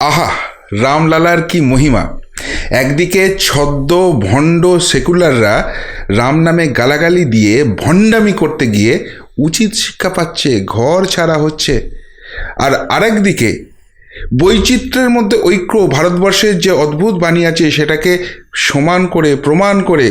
আহা, রামলালার কি মহিমা? একদিকে ছদ্ম ভণ্ড সেকুলাররা রাম নামে গালাগালি দিয়ে ভণ্ডামি করতে গিয়ে উচিত শিক্ষা পাচ্ছে, ঘর ছাড়া হচ্ছে। আর আরেকদিকে, বৈচিত্র্যের মধ্যে ঐক্য ভারতবর্ষের যে অদ্ভুত বাণী আছে, সেটাকে সমান করে, প্রমাণ করে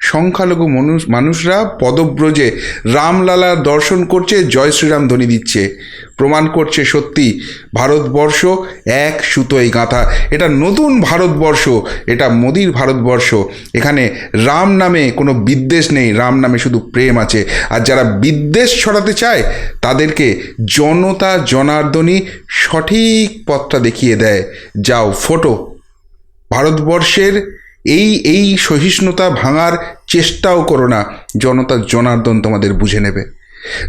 সংখ্যালঘু মানুষ, মানুষরা পদব্রজে রামলালার দর্শন করছে, জয় শ্রীরাম ধ্বনি দিচ্ছে। প্রমাণ করছে সত্যি, ভারতবর্ষ এক সুতোয় গাঁথা। এটা নতুন ভারতবর্ষ, এটা মোদির ভারতবর্ষ। এখানে রাম নামে কোনো বিদ্বেষ নেই, রাম নামে শুধু প্রেম আছে। আর যারা বিদ্বেষ ছড়াতে চায়, তাদেরকে জনতা জনার্দনই সঠিক পথটা দেখিয়ে দেয়। যাও, ফটো। ভারতবর্ষের এই এই সহিষ্ণুতা ভাঙার চেষ্টাও করো না, জনতা জনার্দন তোমাদের বুঝে নেবে।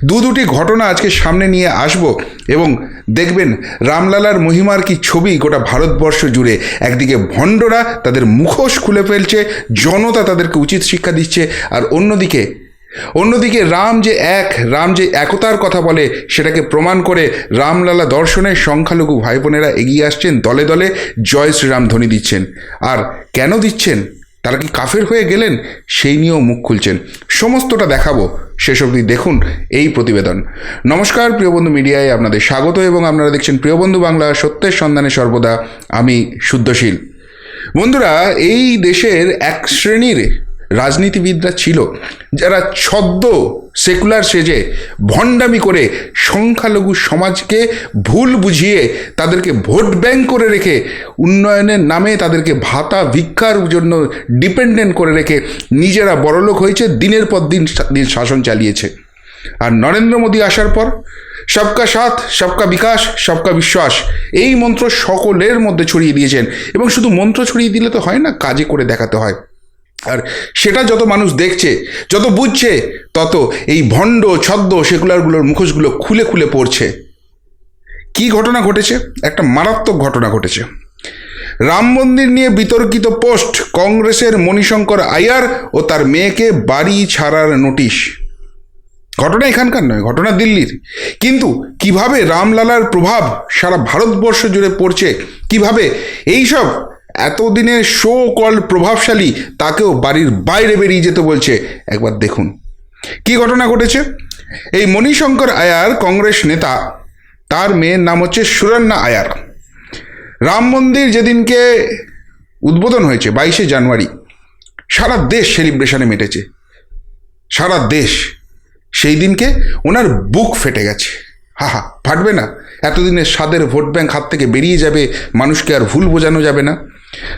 দু দুটি ঘটনা আজকে সামনে নিয়ে আসব এবং দেখবেন রামলালার মহিমার কি ছবি গোটা ভারতবর্ষ জুড়ে। একদিকে ভণ্ডরা তাদের মুখোশ খুলে ফেলছে, জনতা তাদেরকে উচিত শিক্ষা দিচ্ছে, আর অন্যদিকে অন্যদিকে রাম যে এক, রাম যে একতার কথা বলে, সেটাকে প্রমাণ করে রামলালা দর্শনের সংখ্যালঘু ভাই বোনেরা এগিয়ে আসছেন, দলে দলে জয় শ্রীরাম ধ্বনি দিচ্ছেন। আর কেন দিচ্ছেন? তারা কি কাফের হয়ে গেলেন? সেই নিয়েও মুখ খুলছেন। সমস্তটা দেখাবো। শেষ অবধি দেখুন এই প্রতিবেদন। নমস্কার প্রিয়বন্ধু মিডিয়ায় আপনাদের স্বাগত এবং আপনারা দেখছেন প্রিয়বন্ধু বাংলা সত্যের সন্ধানে সর্বদা আমি শুদ্ধশীল। বন্ধুরা, এই দেশের এক শ্রেণির রাজনীতিবিদরা ছিল, যারা ছদ্ম সেকুলার সেজে ভণ্ডামি করে সংখ্যালঘু সমাজকে ভুল বুঝিয়ে তাদেরকে ভোট ব্যাংক করে রেখে, উন্নয়নের নামে তাদেরকে ভাতা ভিক্ষার জন্য ডিপেন্ডেন্ট করে রেখে নিজেরা বড়লোক হয়েছে, দিনের পর দিন দিন শাসন চালিয়েছে। আর নরেন্দ্র মোদী আসার পর, সবকা সাথ, সবকা বিকাশ, সবকা বিশ্বাস, এই মন্ত্র সকলের মধ্যে ছড়িয়ে দিয়েছেন। এবং শুধু মন্ত্র ছড়িয়ে দিলে তো হয় না, কাজে করে দেখাতে হয়। আর সেটা যত মানুষ দেখছে, যত বুঝছে, তত এই ভণ্ড, ছদ্ম সেকুলারগুলোর মুখোশগুলো খুলে খুলে পড়ছে। কি ঘটনা ঘটেছে? একটা মারাত্মক ঘটনা ঘটেছে। রাম মন্দির নিয়ে বিতর্কিত পোস্ট কংগ্রেসের মণিশঙ্কর আয়ার ও তার মেয়েকে বাড়ি ছাড়ার নোটিশ। ঘটনা এখানকার নয়, ঘটনা দিল্লির। কিন্তু কীভাবে রামলালার প্রভাব সারা ভারতবর্ষ জুড়ে পড়ছে, কীভাবে এইসব এতদিনের শো কল প্রভাবশালী তাকেও বাড়ির বাইরে বেরিয়ে যেতে বলছে। একবার দেখুন। কি ঘটনা ঘটেছে? এই মণিশঙ্কর আয়ার কংগ্রেস নেতা, তার মেয়ের নাম হচ্ছে সুরন্না আয়ার। রাম মন্দির যেদিনকে উদ্বোধন হয়েছে, বাইশে জানুয়ারি, সারা দেশ সেলিব্রেশনে মেটেছে। সারা দেশ সেই দিনকে ওনার বুক ফেটে গেছে। হা হা ফাটবে না। এতদিনের স্বাদের ভোট ব্যাংক হাত থেকে বেরিয়ে যাবে, মানুষকে আর ভুল বোঝানো যাবে না।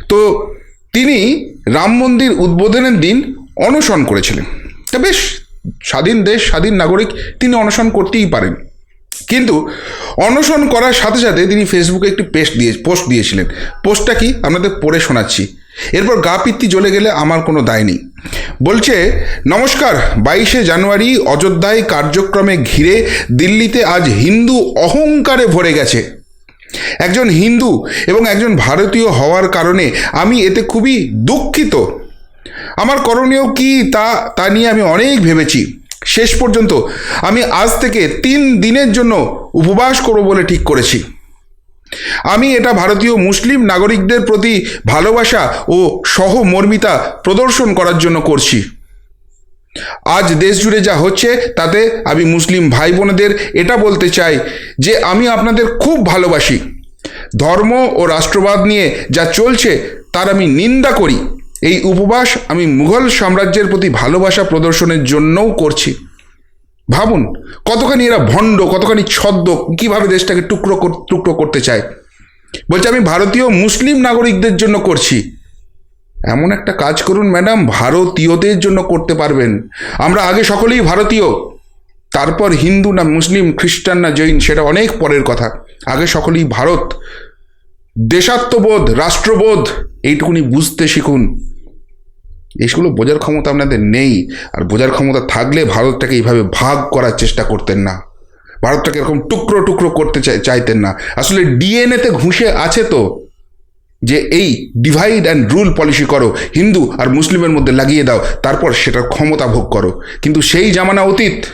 তো তিনি রাম মন্দির উদ্বোধনের দিন অনশন করেছিলেন। তা বেশ, স্বাধীন দেশ, স্বাধীন নাগরিক, তিনি অনশন করতেই পারেন। কিন্তু অনশন করার সাথে সাথে তিনি ফেসবুকে একটি পেস্ট দিয়ে, পোস্ট দিয়েছিলেন। পোস্টটা কি? আপনাদের পড়ে শোনাচ্ছি। এরপর গা পিত্তি জ্বলে গেলে আমার কোনো দায় নেই। বলছে, নমস্কার, বাইশে জানুয়ারি অযোধ্যায় কার্যক্রমে ঘিরে দিল্লিতে আজ হিন্দু অহংকারে ভরে গেছে। একজন হিন্দু এবং একজন ভারতীয় হওয়ার কারণে আমি এতে খুবই দুঃখিত। আমার করণীয় কি তা তা নিয়ে আমি অনেক ভেবেছি। শেষ পর্যন্ত আমি আজ থেকে তিন দিনের জন্য উপবাস করব বলে ঠিক করেছি। আমি এটা ভারতীয় মুসলিম নাগরিকদের প্রতি ভালোবাসা ও সহমর্মিতা প্রদর্শন করার জন্য করছি। আজ দেশ জুড়ে যা হচ্ছে, তাতে আমি মুসলিম ভাই বোনেদের এটা বলতে চাই যে আমি আপনাদের খুব ভালোবাসি। ধর্ম ও রাষ্ট্রবাদ নিয়ে যা চলছে, তার আমি নিন্দা করি। এই উপবাস আমি মুঘল সাম্রাজ্যের প্রতি ভালোবাসা প্রদর্শনের জন্যও করছি। ভাবুন, কতখানি এরা ভণ্ড, কতখানি ছদ্ম, কীভাবে দেশটাকে টুকরো কর- টুকরো করতে চায়। বলছে, আমি ভারতীয় মুসলিম নাগরিকদের জন্য করছি। এমন একটা কাজ করুন, ম্যাডাম, ভারতীয়দের জন্য করতে পারবেন। আমরা আগে সকলেই ভারতীয়। তারপর হিন্দু না মুসলিম, খ্রিস্টান না জৈন, সেটা অনেক পরের কথা। আগে সকলেই ভারত। দেশাত্মবোধ, রাষ্ট্রবোধ, এইটুকুনি বুঝতে শিখুন। এইগুলো বোঝার ক্ষমতা আপনাদের নেই। আর বোঝার ক্ষমতা থাকলে ভারতটাকে এইভাবে ভাগ করার চেষ্টা করতেন না। ভারতটাকে এরকম টুকরো টুকরো করতে চাই চাইতেন না। আসলে ডিএনএতে ঘুষে আছে তো। যে এই ডিভাইড অ্যান্ড রুল পলিসি করো, হিন্দু আর মুসলিমের মধ্যে লাগিয়ে দাও, তারপর সেটার ক্ষমতা ভোগ করো। কিন্তু সেই জামানা অতীত,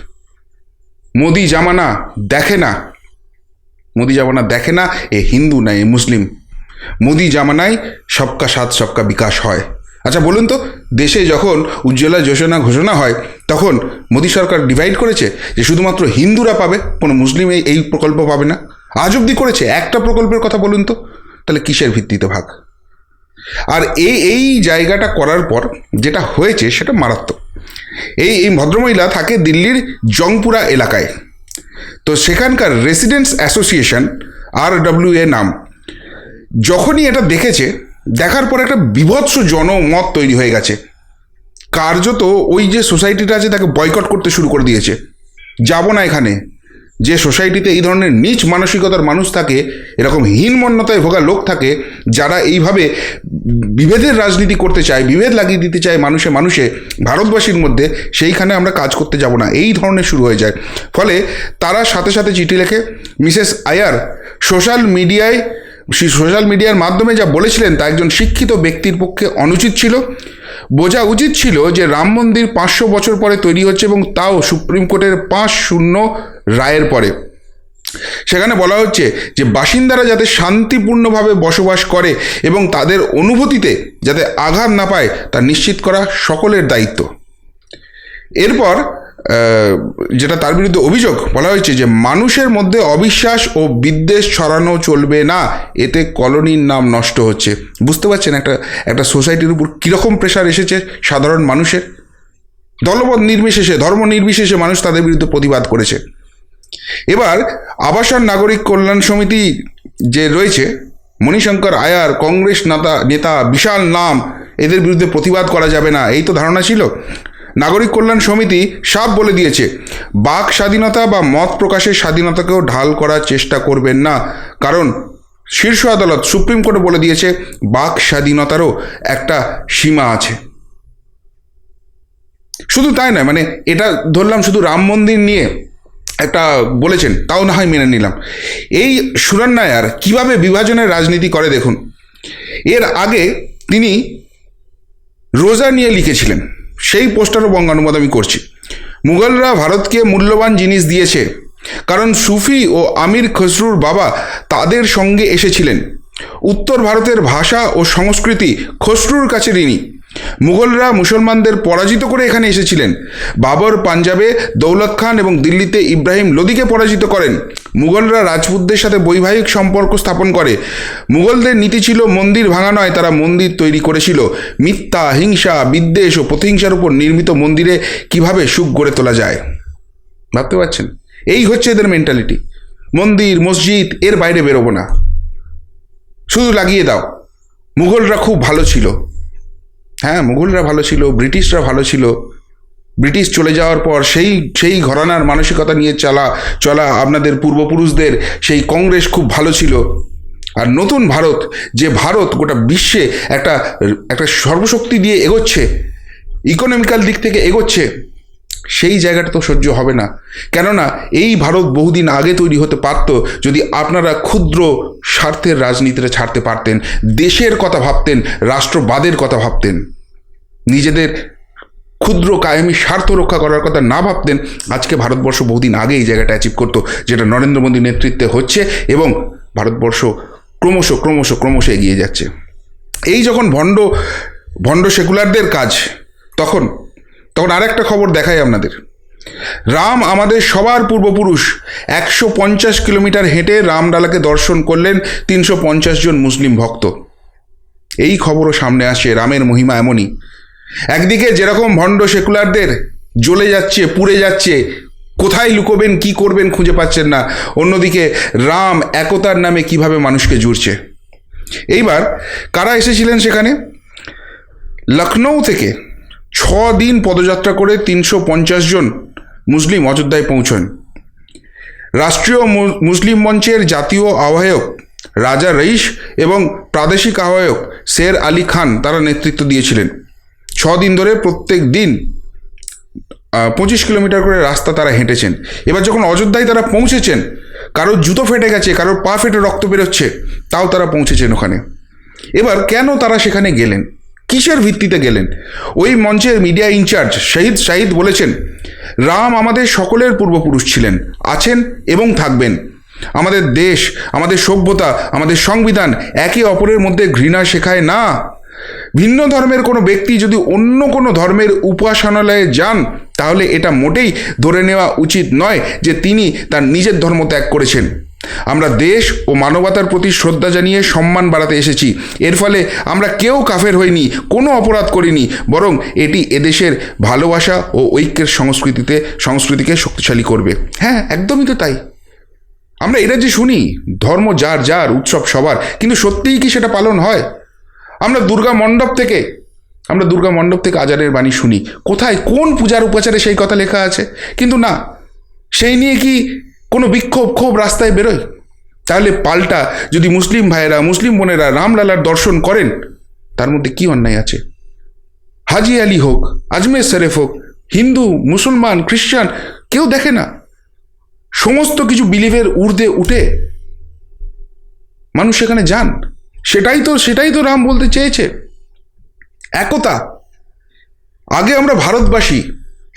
মোদি জামানা দেখে না। মোদি জামানা দেখে না, এ হিন্দু না, এ মুসলিম। মোদি জামানায় সবকা সাথ, সবকা বিকাশ হয়। আচ্ছা বলুন তো, দেশে যখন উজ্জ্বলা যোজনা ঘোষণা হয়, তখন মোদী সরকার ডিভাইড করেছে যে শুধুমাত্র হিন্দুরা পাবে, কোনো মুসলিম এই প্রকল্প পাবে না। আজ অবধি করেছে, একটা প্রকল্পের কথা বলুন তো। তাহলে কিসের ভিত্তিতে ভাগ? আর এই এই জায়গাটা করার পর যেটা হয়েছে সেটা মারাত্মক। এই এই ভদ্রমহিলা থাকে দিল্লির জংপুরা এলাকায়। তো সেখানকার residents association R W A নাম, যখনই এটা দেখেছে, দেখার পর একটা বিভৎস জনমত তৈরি হয়ে গেছে। কার্যত ওই যে সোসাইটিটা আছে, তাকে বয়কট করতে শুরু করে দিয়েছে। যাব না এখানে। যে সোসাইটিতে এই ধরনের নিচ মানসিকতার মানুষ থাকে, এরকম হীনমন্যতায় ভোগা লোক থাকে, যারা এইভাবে বিভেদের রাজনীতি করতে চায়, বিভেদ লাগিয়ে দিতে চায় মানুষে মানুষে, ভারতবাসীর মধ্যে সেইখানে আমরা কাজ করতে যাব না। এই ধরনের শুরু হয়ে যায়। ফলে তারা সাথে সাথে চিঠি লেখে, মিসেস আয়ার, সোশ্যাল মিডিয়ায় সোশ্যাল মিডিয়ার মাধ্যমে যা বলেছিলেন তা একজন শিক্ষিত ব্যক্তির পক্ষে অনুচিত ছিল। বোঝা উচিত ছিল যে রাম মন্দির পাঁচশো বছর পরে তৈরি হচ্ছে এবং তাও সুপ্রিম কোর্টের পাঁচ শূন্য রায়ের পরে। সেখানে বলা হচ্ছে যে বাসিন্দারা যাতে শান্তিপূর্ণভাবে বসবাস করে এবং তাদের অনুভূতিতে যাতে আঘাত না পায় তা নিশ্চিত করা সকলের দায়িত্ব। এরপর যেটা তার বিরুদ্ধে অভিযোগ বলা হয়েছে যে মানুষের মধ্যে অবিশ্বাস ও বিদ্বেষ ছড়ানো চলবে না। এতে কলোনির নাম নষ্ট হচ্ছে। বুঝতে পারছেন একটা একটা সোসাইটির উপর কীরকম প্রেশার এসেছে সাধারণ মানুষের? দলবদ নির্বিশেষে, ধর্ম নির্বিশেষে মানুষ তাদের বিরুদ্ধে প্রতিবাদ করেছে। এবার আবাসন নাগরিক কল্যাণ সমিতি যে রয়েছে, মণিশঙ্কর আয়ার কংগ্রেস নেতা নেতা বিশাল নাম, এদের বিরুদ্ধে প্রতিবাদ করা যাবে না। এই তো ধারণা ছিল। নাগরিক কল্যাণ সমিতি সাফ বলে দিয়েছে, বাক স্বাধীনতা বা মত প্রকাশের স্বাধীনতাকেও ঢাল করার চেষ্টা করবেন না। কারণ, শীর্ষ আদালত সুপ্রিম কোর্টে বলে দিয়েছে, বাক স্বাধীনতারও একটা সীমা আছে। শুধু তাই নয় মানে এটা ধরলাম শুধু রাম মন্দির নিয়ে একটা বলেছেন, তাও না হয় মেনে নিলাম। এই সুরান নায়ার কীভাবে বিভাজনের রাজনীতি করে দেখুন। এর আগে তিনি রোজা নিয়ে লিখেছিলেন। সেই পোস্টারও বঙ্গানুবাদ আমি করছি। মুঘলরা ভারতকে মূল্যবান জিনিস দিয়েছে। কারণ সুফি ও আমির খসরুর বাবা তাদের সঙ্গে এসেছিলেন। উত্তর ভারতের ভাষা ও সংস্কৃতি খসরুর কাছে ঋণী। মুঘলরা মুসলমানদের পরাজিত করে এখানে এসেছিলেন। বাবর পাঞ্জাবে দৌলত খান এবং দিল্লিতে ইব্রাহিম লোদিকে পরাজিত করেন। মুঘলরা রাজপুতদের সাথে বৈবাহিক সম্পর্ক স্থাপন করে। মুঘলদের নীতি ছিল মন্দির ভাঙা নয়, তারা মন্দির তৈরি করেছিল। মিথ্যা, হিংসা, বিদ্বেষ ও প্রতিহিংসার উপর নির্মিত মন্দিরে কীভাবে সুখ গড়ে তোলা যায়? ভাবতে পারছেন? এই হচ্ছে এদের মেন্টালিটি মন্দির, মসজিদ, এর বাইরে বেরোবো না। শুধু লাগিয়ে দাও। মুঘলরা খুব ভালো ছিল। হ্যাঁ মুঘলরা ভালো ছিল, ব্রিটিশরা ভালো ছিল। ব্রিটিশ চলে যাওয়ার পর সেই সেই ঘরানার মানসিকতা নিয়ে চলা চলা আপনাদের পূর্বপুরুষদের, সেই কংগ্রেস খুব ভালো ছিল। আর নতুন ভারত, যে ভারত গোটা বিশ্বে একটা একটা সর্বশক্তি দিয়ে এগোচ্ছে ইকোনমিক্যাল দিক থেকে এগোচ্ছে, সেই জায়গাটা তো সহ্য হবে না। কেননা, এই ভারত বহুদিন আগে তৈরি হতে পারত যদি আপনারা ক্ষুদ্র স্বার্থের রাজনীতিটা ছাড়তে পারতেন, দেশের কথা ভাবতেন, রাষ্ট্রবাদের কথা ভাবতেন। নিজেদের ক্ষুদ্র কায়েমি স্বার্থ রক্ষা করার কথা না ভাবতেন, আজকে ভারতবর্ষ বহুদিন আগে এই জায়গাটা অ্যাচিভ করতো, যেটা নরেন্দ্র মোদীর নেতৃত্বে হচ্ছে এবং ভারতবর্ষ ক্রমশ ক্রমশ ক্রমশ এগিয়ে যাচ্ছে। এই যখন ভণ্ড ভণ্ড সেকুলারদের কাজ, তখন তখন আরেকটা খবর দেখাই আপনাদের। রাম আমাদের সবার পূর্বপুরুষ, একশো পঞ্চাশ কিলোমিটার হেঁটে রামডালাকে দর্শন করলেন তিনশো পঞ্চাশ জন মুসলিম ভক্ত। এই খবরও সামনে আসে রামের মহিমা এমনই। একদিকে যেরকম ভণ্ড সেকুলারদের জ্বলে যাচ্ছে, পুড়ে যাচ্ছে, কোথায় লুকোবেন, কি করবেন খুঁজে পাচ্ছেন না, অন্যদিকে রাম একতার নামে কীভাবে মানুষকে জুড়ছে। এইবার কারা এসেছিলেন সেখানে? লখনৌ থেকে ছ দিন পদযাত্রা করে তিনশো পঞ্চাশ জন মুসলিম অযোধ্যায় পৌঁছন। রাষ্ট্রীয় মুসলিম মঞ্চের জাতীয় আহ্বায়ক রাজা রইস এবং প্রাদেশিক আহ্বায়ক শের আলী খান তারা নেতৃত্ব দিয়েছিলেন। দিন ধরে প্রত্যেক দিন পঁচিশ কিলোমিটার করে রাস্তা তারা হেঁটেছেন। এবার যখন অযোধ্যায় তারা পৌঁছেছেন, কারোর জুতো ফেটে গেছে, কারোর পা ফেটে রক্ত বেরোচ্ছে, তাও তারা পৌঁছেছেন ওখানে। এবার কেন তারা সেখানে গেলেন? কিসের ভিত্তিতে গেলেন? ওই মঞ্চের মিডিয়া ইনচার্জ শহীদ, শাহিদ বলেছেন, রাম আমাদের সকলের পূর্বপুরুষ ছিলেন, আছেন এবং থাকবেন। আমাদের দেশ, আমাদের সভ্যতা, আমাদের সংবিধান একে অপরের মধ্যে ঘৃণা শেখায় না। ভিন্ন ধর্মের কোনো ব্যক্তি যদি অন্য কোনো ধর্মের উপাসনালয়ে যান, তাহলে এটা মোটেই ধরে নেওয়া উচিত নয় যে তিনি তার নিজের ধর্ম ত্যাগ করেছেন। আমরা দেশ ও মানবতার প্রতি শ্রদ্ধা জানিয়ে সম্মান বাড়াতে এসেছি। এর ফলে আমরা কেউ কাফের হইনি, কোনো অপরাধ করিনি, বরং এটি এদেশের ভালোবাসা ও ঐক্যের সংস্কৃতিতে, সংস্কৃতিকে শক্তিশালী করবে। হ্যাঁ একদমই তো তাই। আমরা এটা যে শুনি, ধর্ম যার যার, উৎসব সবার, কিন্তু সত্যিই কি সেটা পালন হয়? আমরা দুর্গা মণ্ডপ থেকে, আমরা দুর্গা মণ্ডপ থেকে আজারের বাণী শুনি। কোথায়, কোন পূজার উপাচারে সেই কথা লেখা আছে? কিন্তু না, সেই নিয়ে কি কোনো বিক্ষোভ ক্ষোভ রাস্তায় বেরোয়? তাহলে পাল্টা যদি মুসলিম ভাইয়েরা, মুসলিম বোনেরা রামলালার দর্শন করেন, তার মধ্যে কি অন্যায় আছে? হাজি আলী হোক আজমের শরীফ হোক, হিন্দু, মুসলমান, খ্রিস্টান, কেউ দেখে না? সমস্ত কিছু বিলিভের ঊর্ধ্বে উঠে মানুষ সেখানে যান। সেটাই তো সেটাই তো রাম বলতে চেয়েছে। একতা, আগে আমরা ভারতবাসী,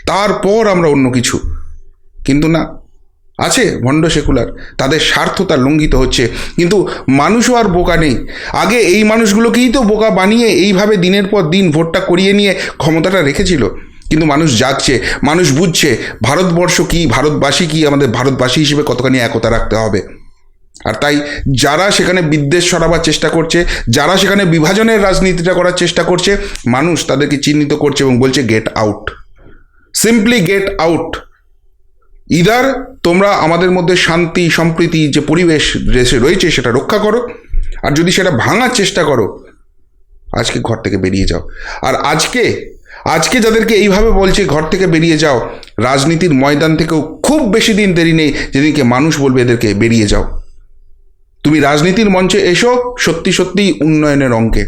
তারপর আমরা অন্য কিছু। কিন্তু না, আছে ভণ্ড সেকুলার, তাদের স্বার্থতা লঙ্ঘিত হচ্ছে। কিন্তু মানুষও আর বোকা নেই। আগে এই মানুষগুলোকেই তো বোকা বানিয়ে এইভাবে দিনের পর দিন ভোটটা করিয়ে নিয়ে ক্ষমতাটা রেখেছিল। কিন্তু মানুষ জাগছে, মানুষ বুঝছে, ভারতবর্ষ কি, ভারতবাসী কি আমাদের ভারতবাসী হিসেবে কতখানি একতা রাখতে হবে। আর তাই যারা সেখানে বিদ্বেষ সরাবার চেষ্টা করছে, যারা সেখানে বিভাজনের রাজনীতিটা করার চেষ্টা করছে, মানুষ তাদেরকে চিহ্নিত করছে এবং বলছে get out simply get out either তোমরা আমাদের মধ্যে শান্তি, সম্প্রীতি, যে পরিবেশ দেশে রয়েছে সেটা রক্ষা করো। আর যদি সেটা ভাঙার চেষ্টা করো, আজকে ঘর থেকে বেরিয়ে যাও। আর আজকে আজকে যাদেরকে এইভাবে বলছে, ঘর থেকে বেরিয়ে যাও, রাজনীতির ময়দান থেকেও খুব বেশি দিন দেরি নেই, যেদিনকে মানুষ বলবে এদেরকে বেরিয়ে যাও। তুমি রাজনীতির মঞ্চে এসো, সত্যি সত্যিই উন্নয়নের অঙ্কে।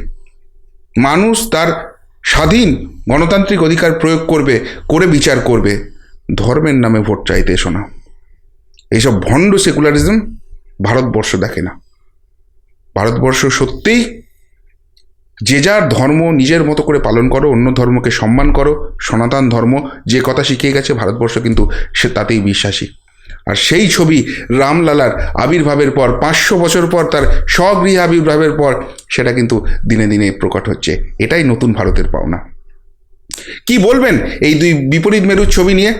মানুষ তার স্বাধীন গণতান্ত্রিক অধিকার প্রয়োগ করবে, করে বিচার করবে। ধর্মের নামে ভোট চাইতে এসো না। এইসব ভণ্ড সেকুলারিজম ভারতবর্ষ দেখে না। ভারতবর্ষ সত্যিই যে যার ধর্ম নিজের মতো করে পালন করো, অন্য ধর্মকে সম্মান করো, সনাতন ধর্ম যে কথা শিখিয়ে গেছে, ভারতবর্ষ কিন্তু সে তাতেই বিশ্বাসী। আর সেই ছবি রামলালার আবির্ভাবের পর, পাঁচশো বছর পর তার স্বগৃহে আবির্ভাবের পর, সেটা কিন্তু দিনে দিনে প্রকট হচ্ছে। এটাই নতুন ভারতের পাওনা। কি বলবেন এই দুই বিপরীত মেরুর ছবি নিয়ে?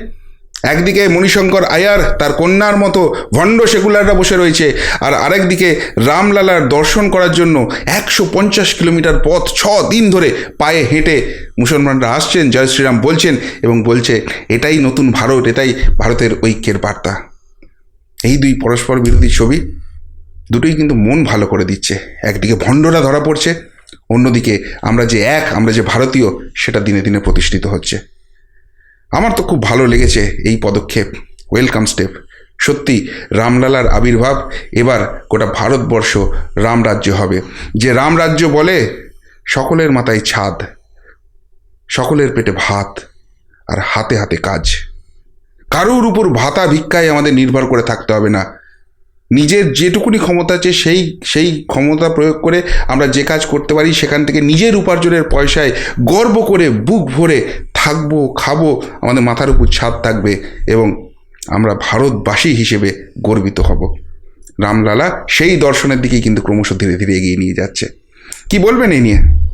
একদিকে মণিশঙ্কর আয়ার, তার কন্যার মতো ভণ্ড সেকুলাররা বসে রয়েছে, আর আরেকদিকে রামলালার দর্শন করার জন্য একশো পঞ্চাশ কিলোমিটার পথ ছ দিন ধরে পায়ে হেঁটে মুসলমানরা আসছেন, জয় শ্রীরাম বলছেন এবং বলছে, এটাই নতুন ভারত, এটাই ভারতের ঐক্যের বার্তা। এই দুই পরস্পর বিরোধী ছবি দুটোই কিন্তু মন ভালো করে দিচ্ছে। একদিকে ভণ্ডরা ধরা পড়ছে, অন্যদিকে আমরা যে এক, আমরা যে ভারতীয়, সেটা দিনে দিনে প্রতিষ্ঠিত হচ্ছে। আমার তো খুব ভালো লেগেছে এই পদক্ষেপ ওয়েলকাম স্টেপ সত্যি, রামলালার আবির্ভাব, এবার গোটা ভারতবর্ষ রামরাজ্য হবে। যে রামরাজ্য বলে, সকলের মাথায় ছাদ, সকলের পেটে ভাত, আর হাতে হাতে কাজ। কারোর উপর ভাতা ভিক্ষায় আমাদের নির্ভর করে থাকতে হবে না। নিজের যেটুকুনি ক্ষমতা আছে সেই সেই ক্ষমতা প্রয়োগ করে আমরা যে কাজ করতে পারি, সেখান থেকে নিজের উপার্জনের পয়সায় গর্ব করে বুক ভরে থাকব, খাব, আমাদের মাথার উপর ছাদ থাকবে এবং আমরা ভারতবাসী হিসেবে গর্বিত হব। রামলালা সেই দর্শনের দিকেই কিন্তু ক্রমশ ধীরে ধীরে এগিয়ে নিয়ে যাচ্ছে। কি বলবেন এই নিয়ে?